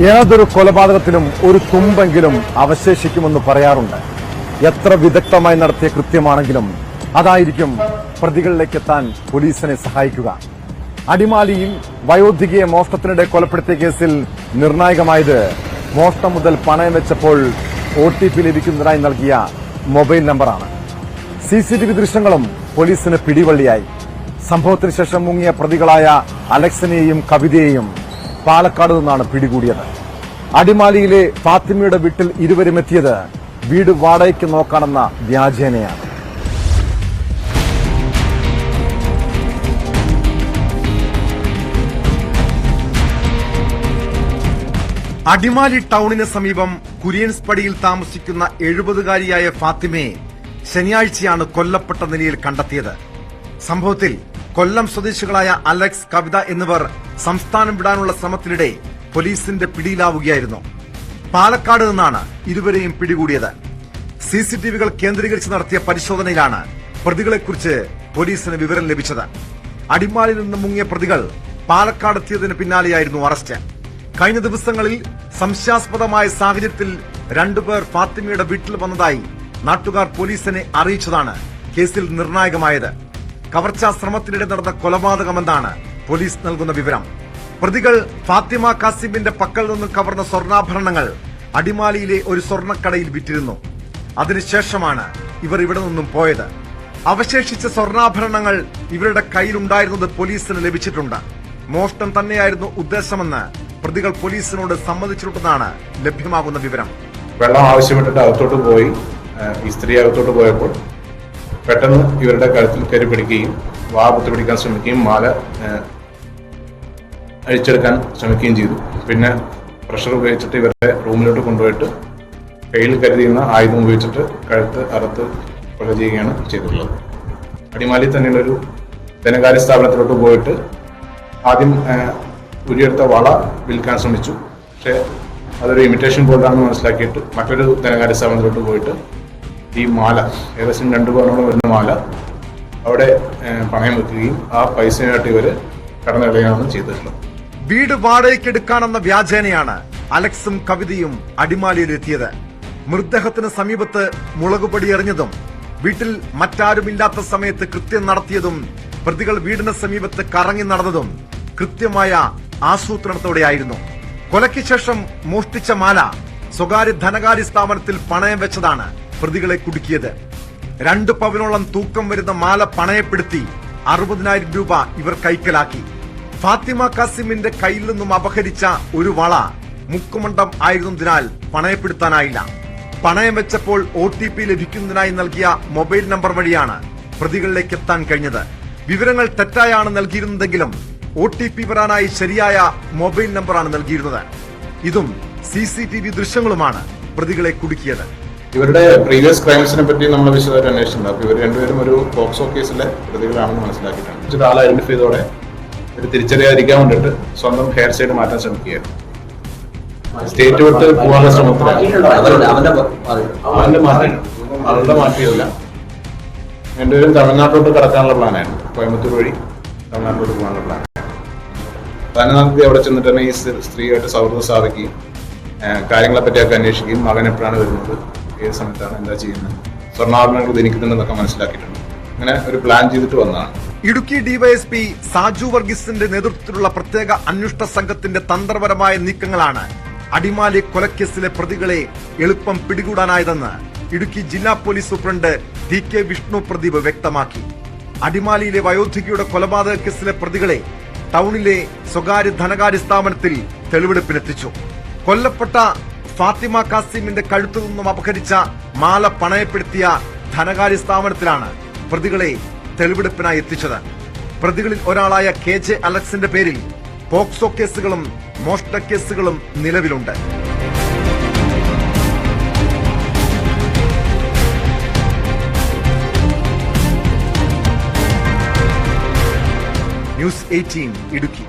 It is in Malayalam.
ഏതൊരു കൊലപാതകത്തിലും ഒരു തുമ്പെങ്കിലും അവശേഷിക്കുമെന്ന് പറയാറുണ്ട്. എത്ര വിദഗ്ധമായി നടത്തിയ കൃത്യമാണെങ്കിലും അതായിരിക്കും പ്രതികളിലേക്ക് എത്താൻ പോലീസിനെ സഹായിക്കുക. അടിമാലിയിൽ വയോധികയെ മോഷ്ടത്തിനിടെ കൊലപ്പെടുത്തിയ കേസിൽ നിർണായകമായത് മോഷ്ടം മുതൽ പണയം വെച്ചപ്പോൾ ഒ ടി പി ലഭിക്കുന്നതിനായി നൽകിയ മൊബൈൽ നമ്പറാണ്. സി സി ടി വി ദൃശ്യങ്ങളും പോലീസിന് പിടിവള്ളിയായി. സംഭവത്തിന് ശേഷം മുങ്ങിയ പ്രതികളായ അലക്സിനെയും കവിതയെയും പാലക്കാട് നിന്നാണ് പിടികൂടിയത്. അടിമാലിയിലെ ഫാത്തിമയുടെ വീട്ടിൽ ഇരുവരും എത്തിയത് വീട് വാടകയ്ക്ക് നോക്കാണെന്ന വ്യാജേനയാണ്. അടിമാലി ടൗണിന് സമീപം കുര്യൻസ് പടിയിൽ താമസിക്കുന്ന എഴുപതുകാരിയായ ഫാത്തിമയെ ശനിയാഴ്ചയാണ് കൊല്ലപ്പെട്ട നിലയിൽ കണ്ടെത്തിയത്. സംഭവത്തിൽ കൊല്ലം സ്വദേശികളായ അലക്സ് കവിത എന്നിവർ സംസ്ഥാനം വിടാനുള്ള ശ്രമത്തിനിടെ പോലീസിന്റെ പിടിയിലാവുകയായിരുന്നു. പാലക്കാട് നിന്നാണ് ഇരുവരെയും പിടികൂടിയത്. സി സി ടി വികൾ കേന്ദ്രീകരിച്ച് നടത്തിയ പരിശോധനയിലാണ് പ്രതികളെക്കുറിച്ച് പോലീസിന് വിവരം ലഭിച്ചത്. അടിമാലിൽ നിന്ന് മുങ്ങിയ പ്രതികൾ പാലക്കാട് എത്തിയതിന് പിന്നാലെയായിരുന്നു അറസ്റ്റ്. കഴിഞ്ഞ ദിവസങ്ങളിൽ സംശയാസ്പദമായ സാഹചര്യത്തിൽ രണ്ടുപേർ ഫാത്തിമയുടെ വീട്ടിൽ വന്നതായി നാട്ടുകാർ പോലീസിനെ അറിയിച്ചതാണ് കേസിൽ നിർണായകമായത്. കവർച്ചാ ശ്രമത്തിനിടെ നടന്ന കൊലപാതകമെന്നാണ് പോലീസ് നൽകുന്ന വിവരം. പ്രതികൾ ഫാത്തിമ കാസിമിന്റെ പക്കൽ നിന്നും കവർന്ന സ്വർണാഭരണങ്ങൾ അടിമാലിയിലെ ഒരു സ്വർണക്കടയിൽ വിറ്റിരുന്നു. അതിനുശേഷമാണ് ഇവർ ഇവിടെ നിന്നും പോയത്. അവശേഷിച്ച സ്വർണാഭരണങ്ങൾ ഇവരുടെ കയ്യിലുണ്ടായിരുന്നത് പോലീസിന് ലഭിച്ചിട്ടുണ്ട്. മോഷ്ടം തന്നെയായിരുന്നു ഉദ്ദേശമെന്ന് പ്രതികൾ പോലീസിനോട് സമ്മതിച്ചിട്ടുണ്ടെന്നാണ് ലഭ്യമാകുന്ന വിവരം. വെള്ളം ആവശ്യപ്പെട്ടിട്ട് അകത്തോട്ട് പോയി. ഈ സ്ത്രീ അകത്തോട്ട് പോയപ്പോൾ പെട്ടെന്ന് ഇവരുടെ കഴുത്തിൽ കയറി പിടിക്കുകയും വാ പിടിക്കാൻ ശ്രമിക്കുകയും മാല അഴിച്ചെടുക്കാൻ ശ്രമിക്കുകയും ചെയ്തു. പിന്നെ പ്രഷർ ഉപയോഗിച്ചിട്ട് ഇവരുടെ റൂമിലോട്ട് കൊണ്ടുപോയിട്ട് കയ്യിൽ കരുതിയുന്ന ആയുധം ഉപയോഗിച്ചിട്ട് കഴുത്ത് അറുത്ത് കൊല ചെയ്യുകയാണ് ചെയ്തിട്ടുള്ളത്. അടിമാലി തന്നെയുള്ള ഒരു ധനകാര്യ സ്ഥാപനത്തിലോട്ട് പോയിട്ട് ആദ്യം ഉരിയെടുത്ത വള വിൽക്കാൻ ശ്രമിച്ചു. പക്ഷേ അതൊരു ഇമിറ്റേഷൻ ഗോൾഡാണെന്ന് മനസ്സിലാക്കിയിട്ട് മറ്റൊരു ധനകാര്യ സ്ഥാപനത്തിലോട്ട് പോയിട്ട് ഈ മാല ഏകദേശം രണ്ടു പവനോളം വരുന്ന മാല അവിടെ പണയം വെക്കുകയും ആ പൈസയായിട്ട് ഇവർ കടന്നു കളയുകയാണ് ചെയ്തിട്ടുള്ളത്. വീട് വാടകയ്ക്കെടുക്കാണെന്ന വ്യാജേനയാണ് അലക്സും കവിതയും അടിമാലിയിലെത്തിയത്. മൃതദേഹത്തിന് സമീപത്ത് മുളകുപൊടി എറിഞ്ഞതും വീട്ടിൽ മറ്റാരുമില്ലാത്ത സമയത്ത് കൃത്യം നടത്തിയതും പ്രതികൾ വീടിന് സമീപത്ത് കറങ്ങി നടന്നതും കൃത്യമായ ആസൂത്രണത്തോടെയായിരുന്നു. കൊലയ്ക്ക് ശേഷം മോഷ്ടിച്ച മാല സ്വകാര്യ ധനകാര്യ സ്ഥാപനത്തിൽ പണയം വെച്ചതാണ് പ്രതികളെ കുടുക്കിയത്. രണ്ട് പവനോളം തൂക്കം വരുന്ന മാല പണയപ്പെടുത്തി അറുപതിനായിരം രൂപ ഇവർ കൈക്കലാക്കി. ഫാത്തിമ കാസിമിന്റെ കയ്യിൽ നിന്നും അപഹരിച്ച ഒരു വള മുക്കുമണ്ഡം ആയിരുന്നതിനാൽ പണയപ്പെടുത്താനായില്ല. പണയം വെച്ചപ്പോൾ ഒ ടി പി ലഭിക്കുന്നതിനായി നൽകിയ മൊബൈൽ നമ്പർ വഴിയാണ് പ്രതികളിലേക്ക് എത്താൻ കഴിഞ്ഞത്. വിവരങ്ങൾ തെറ്റായാണ് നൽകിയിരുന്നതെങ്കിലും ഒ ടി പി വരാനായി ശരിയായ മൊബൈൽ നമ്പറാണ് നൽകിയിരുന്നത്. ഇതും സി സി ടി വി ദൃശ്യങ്ങളുമാണ് പ്രതികളെ കുടുക്കിയത്. ഇവരുടെ പ്രീവിയസ് ക്രൈംസിനെ പറ്റി നമ്മൾ വിശദമായിട്ട് അന്വേഷിച്ചിട്ടുണ്ട്. അപ്പോൾ ഇവർ രണ്ടുപേരും ഒരു പോക്സോ കേസിലെ പ്രതികളാണെന്ന് മനസ്സിലാക്കിയിട്ടുണ്ട്. ഒരാൾ ഐഡന്റിഫൈ ചെയ്തോടെ ഒരു തിരിച്ചറിയാതിരിക്കാൻ വേണ്ടിയിട്ട് സ്വന്തം ഹെയർ സ്റ്റൈൽ മാറ്റാൻ ശ്രമിക്കുകയായിരുന്നു സ്റ്റേറ്റ് വിട്ട് പോകാനുള്ള ശ്രമത്തിലാണ് അവരുടെ മാറ്റിയില്ല രണ്ടുപേരും തമിഴ്നാട്ടിലോട്ട് കടക്കാനുള്ള പ്ലാനായിരുന്നു. കോയമ്പത്തൂർ വഴി തമിഴ്നാട്ടിലോട്ട് പോകാനുള്ള പ്ലാൻ. തന്നെ തീയതി അവിടെ ചെന്നിട്ട് തന്നെ ഈ സ്ത്രീ- സ്ത്രീയായിട്ട് സൗഹൃദം സ്ഥാപിക്കുകയും കാര്യങ്ങളെ പറ്റിയൊക്കെ അന്വേഷിക്കുകയും മകൻ എപ്പോഴാണ് വരുന്നത്? ഏത് സമയത്താണ് എന്താ ചെയ്യുന്നത്? സ്വർണാഭരണങ്ങൾ ധനിക്കുന്നുണ്ടെന്നൊക്കെ മനസ്സിലാക്കിയിട്ടുണ്ട്. അങ്ങനെ ഒരു പ്ലാൻ ചെയ്തിട്ട് വന്നതാണ്. ഇടുക്കി ഡിവൈഎസ്പി സാജു വർഗീസിന്റെ നേതൃത്വത്തിലുള്ള പ്രത്യേക അന്വേഷണ സംഘത്തിന്റെ തന്ത്രപരമായ നീക്കങ്ങളാണ് അടിമാലി കൊലക്കേസിലെ പ്രതികളെ എളുപ്പം പിടികൂടാനായതെന്ന് ഇടുക്കി ജില്ലാ police superintendent D K Vishnu Pradeep വ്യക്തമാക്കി. അടിമാലിയിലെ വയോധികയുടെ കൊലപാതക കേസിലെ പ്രതികളെ ടൗണിലെ സ്വകാര്യ ധനകാര്യ സ്ഥാപനത്തിൽ തെളിവെടുപ്പിനെത്തിച്ചു. കൊല്ലപ്പെട്ട ഫാത്തിമ കാസിമിന്റെ കഴുത്തു നിന്നും അപഹരിച്ച മാല പണയപ്പെടുത്തിയ ധനകാര്യ സ്ഥാപനത്തിലാണ് പ്രതികളെ തെളിവെടുപ്പിനായി എത്തിച്ചത്. പ്രതികളിൽ ഒരാളായ കെ ജെ അലക്സിന്റെ പേരിൽ പോക്സോ കേസുകളും മോഷ്ട കേസുകളും നിലവിലുണ്ട്. News Eighteen Idukki.